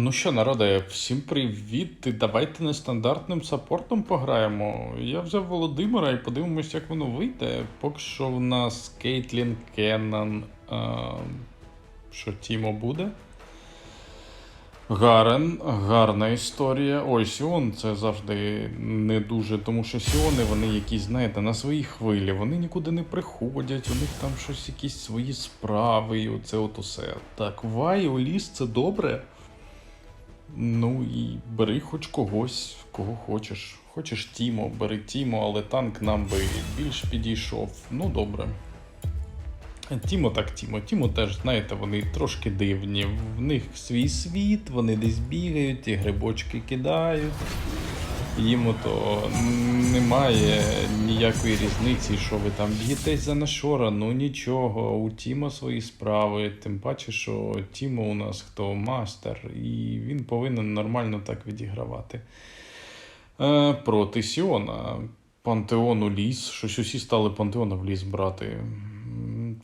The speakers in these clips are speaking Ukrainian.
Ну що, народе, всім привіт. Давайте нестандартним саппортом пограємо. Я взяв Володимира і подивимось, як воно вийде. Поки що в нас Кейтлін Кеннон. А, що Тімо буде? Гарен, гарна історія. Ой, Сіон це завжди не дуже, тому що Сіони, вони якісь, знаєте, на своїй хвилі, вони нікуди не приходять, у них там щось, якісь свої справи, і оце от усе. Так, Вай, Оліс, це добре. Ну і бери хоч когось, кого хочеш. Хочеш Тімо, бери Тімо, але танк нам би більш підійшов. Ну добре. Тімо так Тімо. Тімо теж, знаєте, вони трошки дивні. В них свій світ, вони десь бігають, і грибочки кидають. Їм то немає ніякої різниці, що ви там б'єтесь за нашора, ну нічого, у Тіма свої справи. Тим паче, що Тімо у нас хто мастер, і він повинен нормально так відігравати. Е, проти Сіона. Пантеону ліс. Щось усі стали пантеона в ліс брати.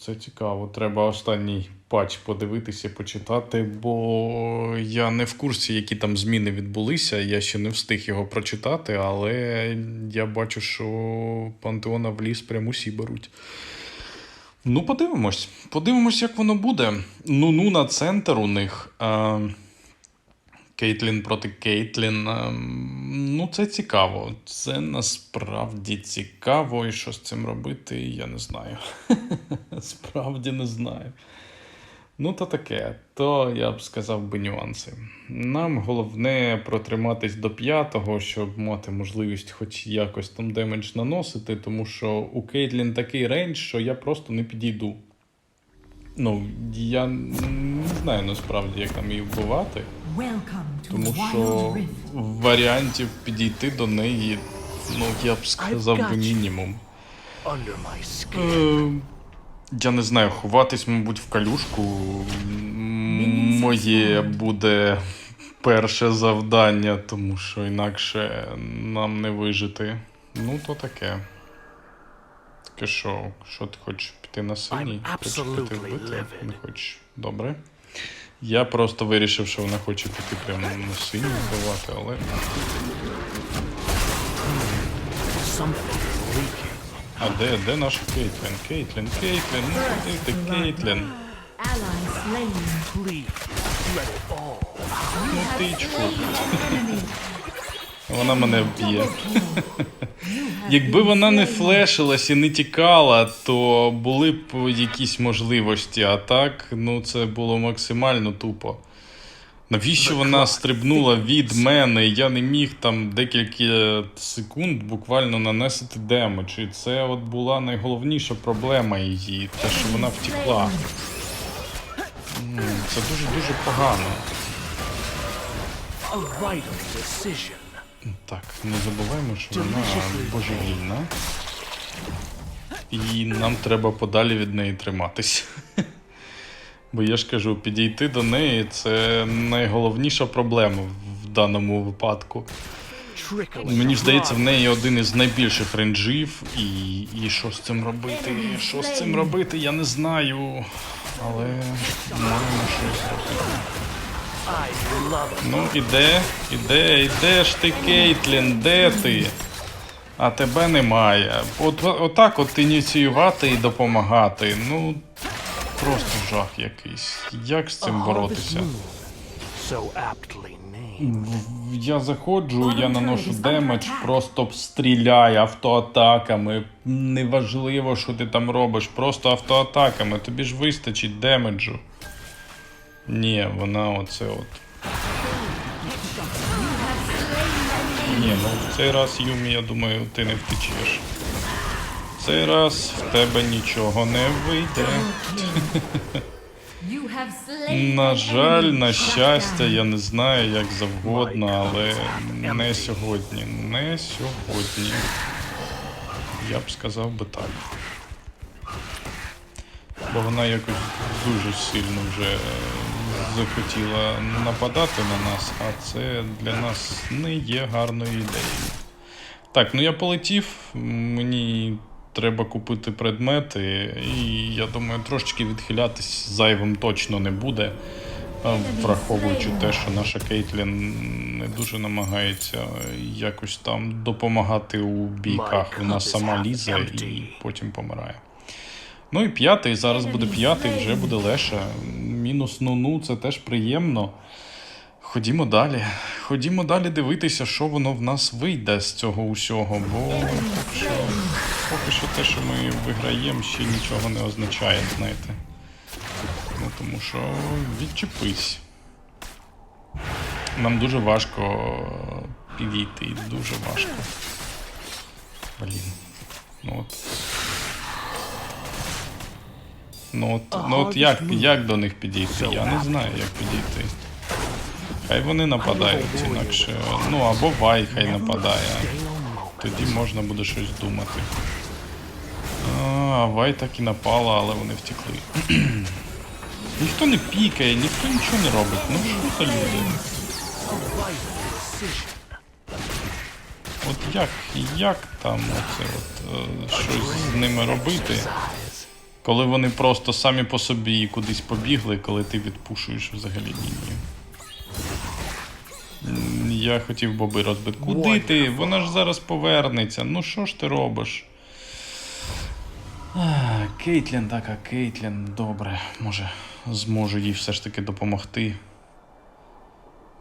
Це цікаво. Треба останній патч подивитися, почитати, бо я не в курсі, які там зміни відбулися. Я ще не встиг його прочитати, але я бачу, що пантеона в ліс прям усі беруть. Ну, подивимось. Подивимось, як воно буде. Ну-ну на центр у них. А... Кейтлін проти Кейтлін. ем, Ну, це цікаво. Це насправді цікаво. І що з цим робити, я не знаю. Справді не знаю. Ну, то таке, то я б сказав би нюанси. Нам головне протриматись до п'ятого, щоб мати можливість хоч якось там демедж наносити, тому що у Кейтлін такий рейндж, що я просто не підійду. Ну, я не знаю насправді, як там її вбивати. Тому що варіантів підійти до неї, ну я б сказав би мінімум. Е, я не знаю, ховатись, мабуть, в калюшку. Моє буде перше завдання, тому що інакше нам не вижити. Ну, то таке. Таке що, що ти хочеш піти на синій? Хочеш піти вбити? Не хочеш. Добре. Я просто вирішив, що вона хоче піти прямо на синю вбивати, але. А де, де наша Кейтлін? Кейтлін, Кейтлін, ну куди ти, Кейтлін? Ну? Вона мене вб'є. Якби вона не флешилась і не тікала, то були б якісь можливості, а так, ну це було максимально тупо. Навіщо вона стрибнула від мене? Я не міг там декілька секунд буквально нанести демедж. І це от була найголовніша проблема її, те, що вона втекла. М, Це дуже-дуже погано. Так, не забуваємо, що вона божевільна. І нам треба подалі від неї триматись. Бо я ж кажу, підійти до неї це найголовніша проблема в даному випадку. Мені здається, в неї один із найбільших рейнджів, і, і що з цим робити? Що з цим робити, я не знаю. Але маємо щось робити. I love it. Ну, іде, іде, іде ж ти, Кейтлін, де ти? А тебе немає. От, отак от ініціювати і допомагати. Ну, просто жах якийсь. Як з цим боротися? В- Я заходжу, я наношу демедж, просто стріляй автоатаками. Неважливо, що ти там робиш, просто автоатаками. Тобі ж вистачить демеджу. Ні, вона оце от. Ні, ну в цей раз, Юмі, я думаю, ти не втечеш. В цей раз в тебе нічого не вийде. На жаль, на щастя, я не знаю, як завгодно, але не сьогодні. Не сьогодні. Я б сказав би так. Бо вона якось дуже сильно вже захотіла нападати на нас, а це для нас не є гарною ідеєю. Так, ну я полетів. Мені треба купити предмети, і я думаю, трошечки відхилятись зайвим точно не буде. Враховуючи те, що наша Кейтлін не дуже намагається якось там допомагати у бійках. Вона сама лізе і потім помирає. Ну і п'ятий, зараз буде п'ятий, вже буде Леша. Мінус ну-ну, це теж приємно. Ходімо далі. Ходімо далі дивитися, що воно в нас вийде з цього усього, бо поки що, поки що те, що ми виграємо, ще нічого не означає, знаєте. Ну тому що відчепись. Нам дуже важко підійти, дуже важко. Блін. Ну от. Ну от, ну от як, як до них підійти? Я не знаю, як підійти. Хай вони нападають, інакше. Ну або Вай хай нападає. Тоді можна буде щось думати. А, Вай так і напала, але вони втекли. ніхто не пікає, ніхто нічого не робить. Ну що за люди? От як, як там оце от, е, щось з ними робити? Коли вони просто самі по собі кудись побігли, коли ти відпушуєш взагалі лінію. Я хотів боби розбити. Куди ти? Вона ж зараз повернеться. Ну що ж ти робиш? А, Кейтлін, так, а Кейтлін, добре, може, зможу їй все ж таки допомогти.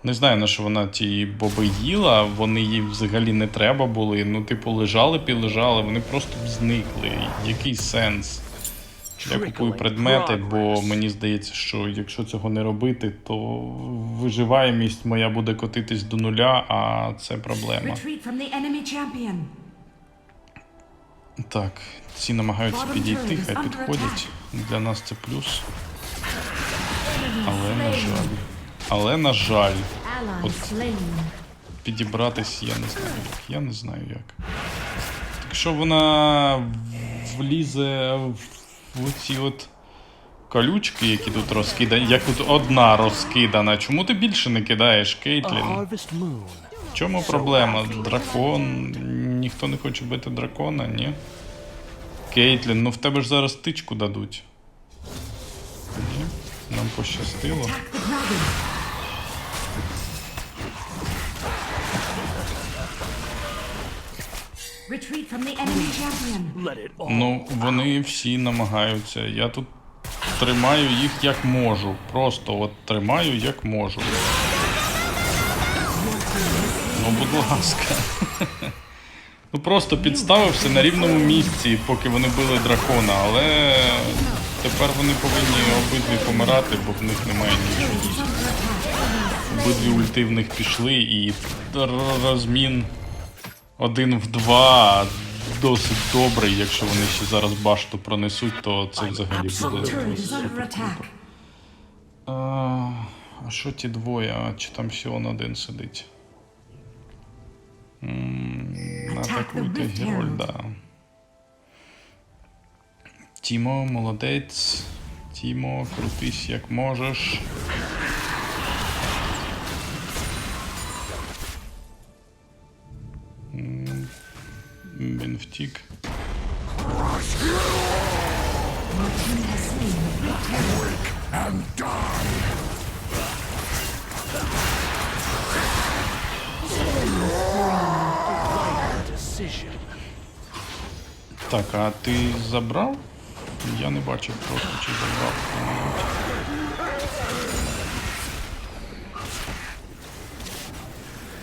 Не знаю, на що вона ті боби їла, вони їй взагалі не треба були. Ну, типу, лежали, підлежали, вони просто б зникли. Який сенс? Я купую предмети, бо мені здається, що якщо цього не робити, то виживаємість моя буде котитись до нуля, а це проблема. Так, ці намагаються підійти, хай підходять. Для нас це плюс. Але на жаль. Але на жаль, От. підібратись я не знаю як. Я не знаю як. Якщо вона влізе в ці от колючки, які тут розкидані, як тут одна розкидана, чому ти більше не кидаєш, Кейтлін? В чому проблема? Дракон. Ніхто не хоче бити дракона, ні? Кейтлін, ну в тебе ж зараз тичку дадуть. Ні? Нам пощастило. Ну, вони всі намагаються. Я тут тримаю їх як можу. Просто от тримаю як можу. Ну, будь ласка. Ну просто підставився на рівному місці, поки вони били дракона, але тепер вони повинні обидві помирати, бо в них немає нічого. Обидві ульти в них пішли і розмін один в два досить добрий. Якщо вони ще зараз башту пронесуть, то це взагалі буде. А, що ті двоє? А чи там ще он один сидить? Атакуйте Герольда. Тімо, молодець. Тімо, крутись як можеш. Втік. Так, а ти забрав? Я не бачив просто, чи забрав.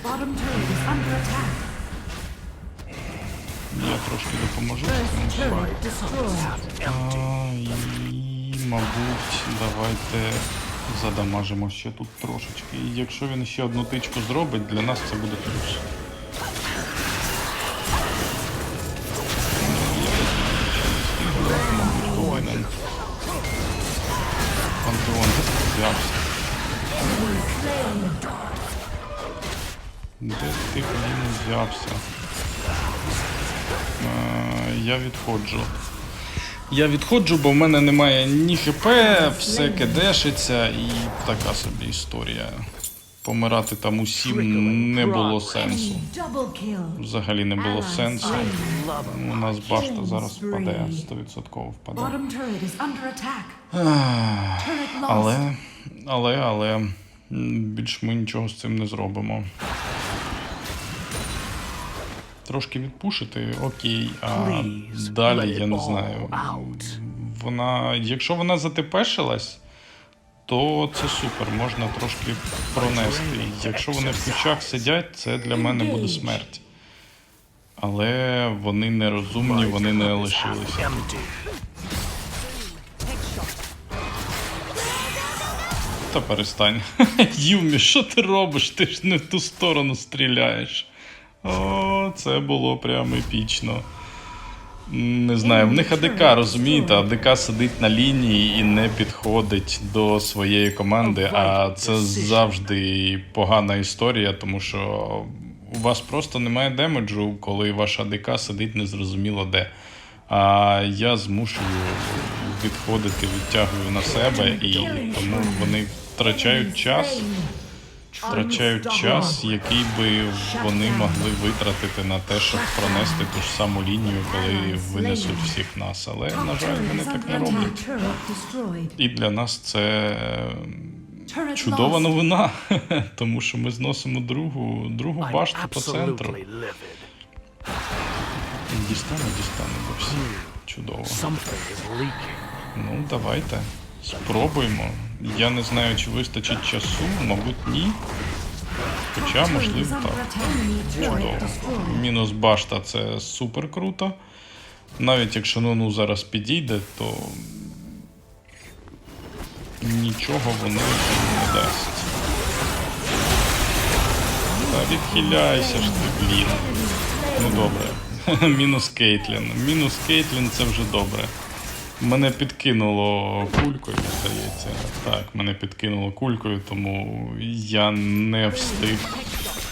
Bottom turret is under attack. Я трошки допоможу. А, і, мабуть, давайте задамажимо ще тут трошечки. І якщо він ще одну тичку зробить, для нас це буде плюс. Пантеон взявся. Де ти блін взявся? Е, Я відходжу. Я відходжу, бо в мене немає ні хп, все кидешиться і така собі історія. Помирати там усім не було сенсу. Взагалі не було сенсу. У нас башта зараз впаде, 100% впаде. Але Але, але більш ми нічого з цим не зробимо. Трошки відпушити, окей, а Please, далі я не знаю. out. Вона, якщо вона затепешилась, то це супер, можна трошки пронести. Якщо вони в кущах сидять, це для мене буде смерть. Але вони нерозумні, вони не лишилися. Та перестань. Юмі, що ти робиш? Ти ж не в ту сторону стріляєш. О, це було прям епічно. Не знаю, в них АДК, розумієте, АДК сидить на лінії і не підходить до своєї команди, а це завжди погана історія, тому що у вас просто немає демеджу, коли ваш АДК сидить незрозуміло де. А я змушую відходити, відтягую на себе, і тому вони втрачають час, втрачають час, який би вони могли витратити на те, щоб пронести ту ж саму лінію, коли винесуть всіх нас. Але, на жаль, вони так не роблять. І для нас це чудова новина, тому що ми зносимо другу, другу башту по центру. livid. Дістану, дістану, бо всі. Чудово. Ну, давайте. Спробуємо. Я не знаю, чи вистачить часу, мабуть, ні. Хоча, можливо, так. Чудово. Мінус башта це супер круто. Навіть якщо Нону зараз підійде, то нічого воно не дасть. Та відхиляйся ж ти, блін. Ну добре. Мінус Кейтлін. Мінус Кейтлін це вже добре. Мене підкинуло кулькою, здається. Так, мене підкинуло кулькою, тому я не встиг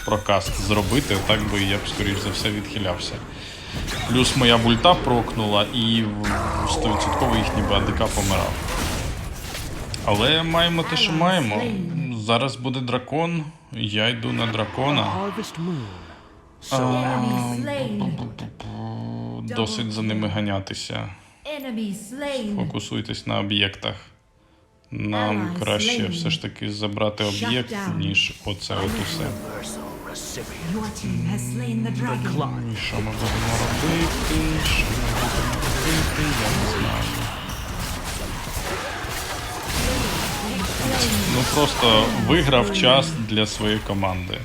прокаст зробити, так би я б, скоріш за все, відхилявся. Плюс моя бульта прокнула і 100% їхній би АДК помирав. Але маємо те, що маємо. Зараз буде дракон, я йду на дракона. Slain. Досить за ними ганятися. Фокусуйтесь на об'єктах. Нам краще все ж таки забрати об'єкт, ніж оце от усе. Climb. І що ми будемо робити? Що ми будемо робити? Я не знаю. Ну просто виграв час для своєї команди.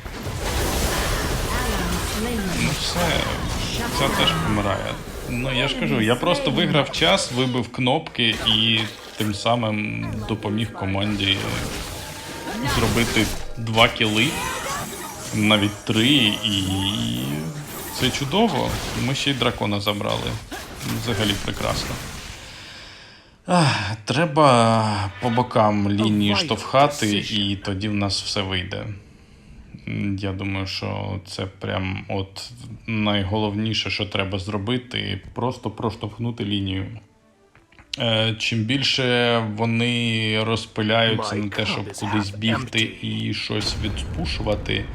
Ну все, це теж помирає. Ну я ж кажу, я просто виграв час, вибив кнопки і тим самим допоміг команді зробити два кіли, навіть три, і це чудово. Ми ще й дракона забрали. Взагалі прекрасно. Ах, треба по бокам лінії штовхати, і тоді в нас все вийде. Я думаю, що це прям от найголовніше, що треба зробити, просто проштовхнути лінію. Е, Чим більше вони розпиляються на те, щоб кудись бігти і щось відпушувати,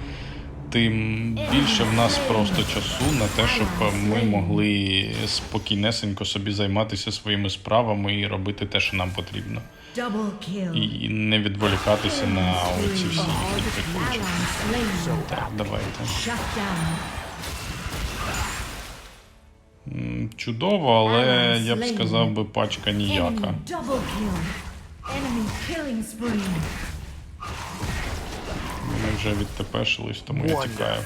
тим більше в нас просто часу на те, щоб ми могли спокійнесенько собі займатися своїми справами і робити те, що нам потрібно. Double kill. І не відволікатися на оці всі їхні прикольчики. Так, давайте. Чудово, але я б сказав би пачка ніяка. Вони вже відтепешились, тому я тікаю.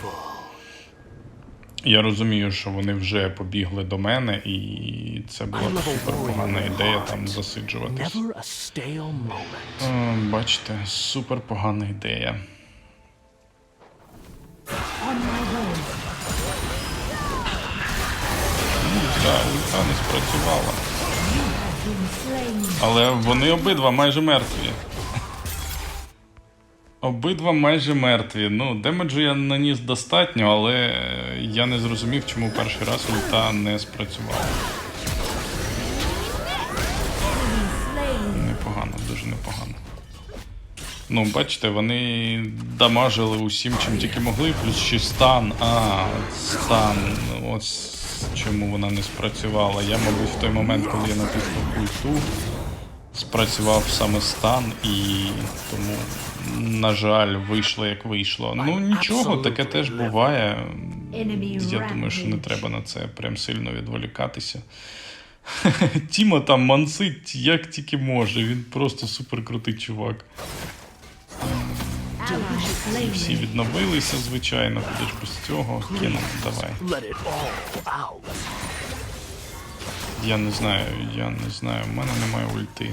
Я розумію, що вони вже побігли до мене, і це була супер погана ідея там засиджуватись. Е, Бачите, супер погана ідея. Ульта не спрацювала. Але вони обидва майже мертві. Обидва майже мертві. Ну, демеджу я наніс достатньо, але я не зрозумів, чому перший раз ульта не спрацювала. Непогано, дуже непогано. Ну, бачите, вони дамажили усім, чим тільки могли, плюс ще стан. А, стан. Ось чому вона не спрацювала. Я, мабуть, в той момент, коли я натиснув ульту, спрацював саме стан, і тому, на жаль, вийшло як вийшло. Ну нічого, таке теж буває. Я думаю, що не треба на це прям сильно відволікатися. Тіма там мансить як тільки може. Він просто супер крутий чувак. Всі відновилися, звичайно, куди ж без цього. Кіном, давай. Я не знаю, я не знаю, в мене немає ульти.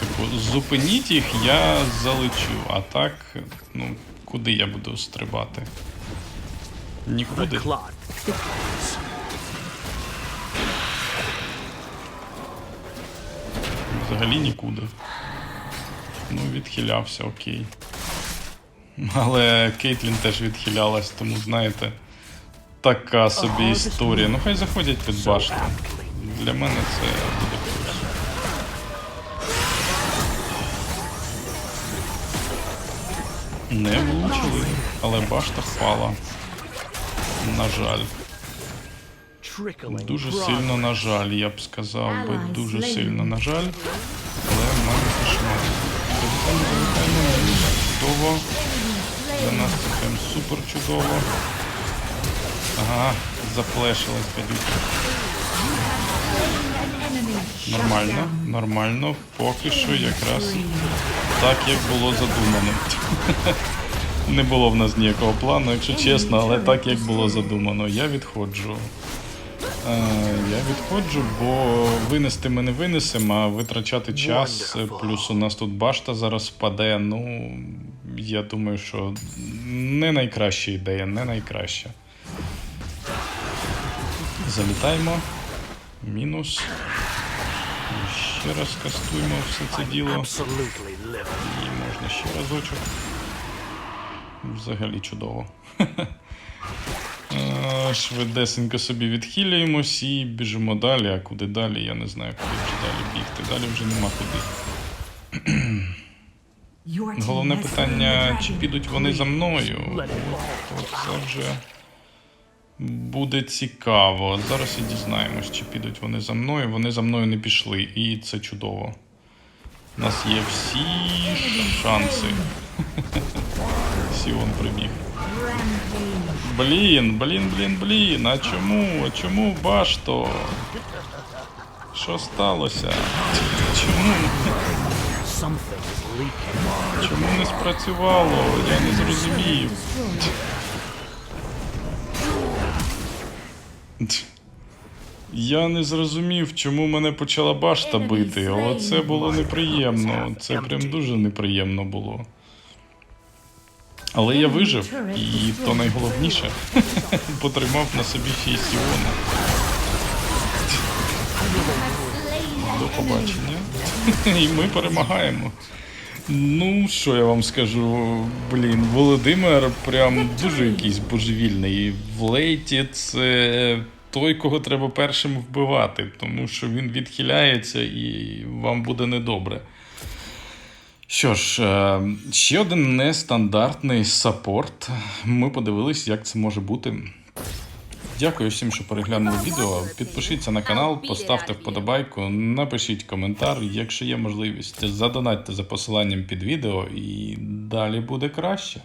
Типу, зупиніть їх, я залечу. А так, ну, куди я буду стрибати? Нікуди. Взагалі нікуди. Ну, відхилявся, окей. Але Кейтлін теж відхилялась, тому знаєте, така собі історія. Ну хай заходять під башту. Для мене це буде Не влучили, але башта впала. На жаль. Дуже сильно на жаль, я б сказав би, дуже сильно на жаль. Але в мене кошмар. Залітаємо, залітаємо. Чудово. Для нас це прям супер чудово. Ага, зафлешилась гадюка. Нормально, нормально. Поки що якраз так, як було задумано. Не було в нас ніякого плану, якщо чесно, але так, як було задумано. Я відходжу. Е, я відходжу, бо винести ми не винесемо, а витрачати час. Плюс у нас тут башта зараз впаде. Ну, я думаю, що не найкраща ідея, не найкраща. Залітаємо. Мінус. І ще раз кастуємо все це діло. І можна ще разочок. Взагалі чудово. Е, Швидесенько собі відхилюємось і біжимо далі. А куди далі? Я не знаю, куди вже далі бігти. Далі вже нема куди. Головне питання, чи підуть вони за мною. Це вже буде цікаво. Зараз і дізнаємось, чи підуть вони за мною. Вони за мною не пішли, і це чудово. У нас є всі шанси. Сіон прибіг. Блін, блін, блін, блін. А чому? А чому башто? Що сталося? Чому? Чому не спрацювало? Я не зрозумів. Я не зрозумів, чому мене почала башта бити. Оце було неприємно. Це прям дуже неприємно було. Але я вижив, і то найголовніше. Потримав на собі Фієсіона. До побачення. І ми перемагаємо. Ну, що я вам скажу? Блін, Володимир прям дуже якийсь божевільний. В лейті це той, кого треба першим вбивати, тому що він відхиляється і вам буде недобре. Що ж, е, ще один нестандартний саппорт. Ми подивились, як це може бути. Дякую всім, що переглянули відео. Підпишіться на канал, поставте вподобайку, напишіть коментар, якщо є можливість. Задонатьте за посиланням під відео, і далі буде краще.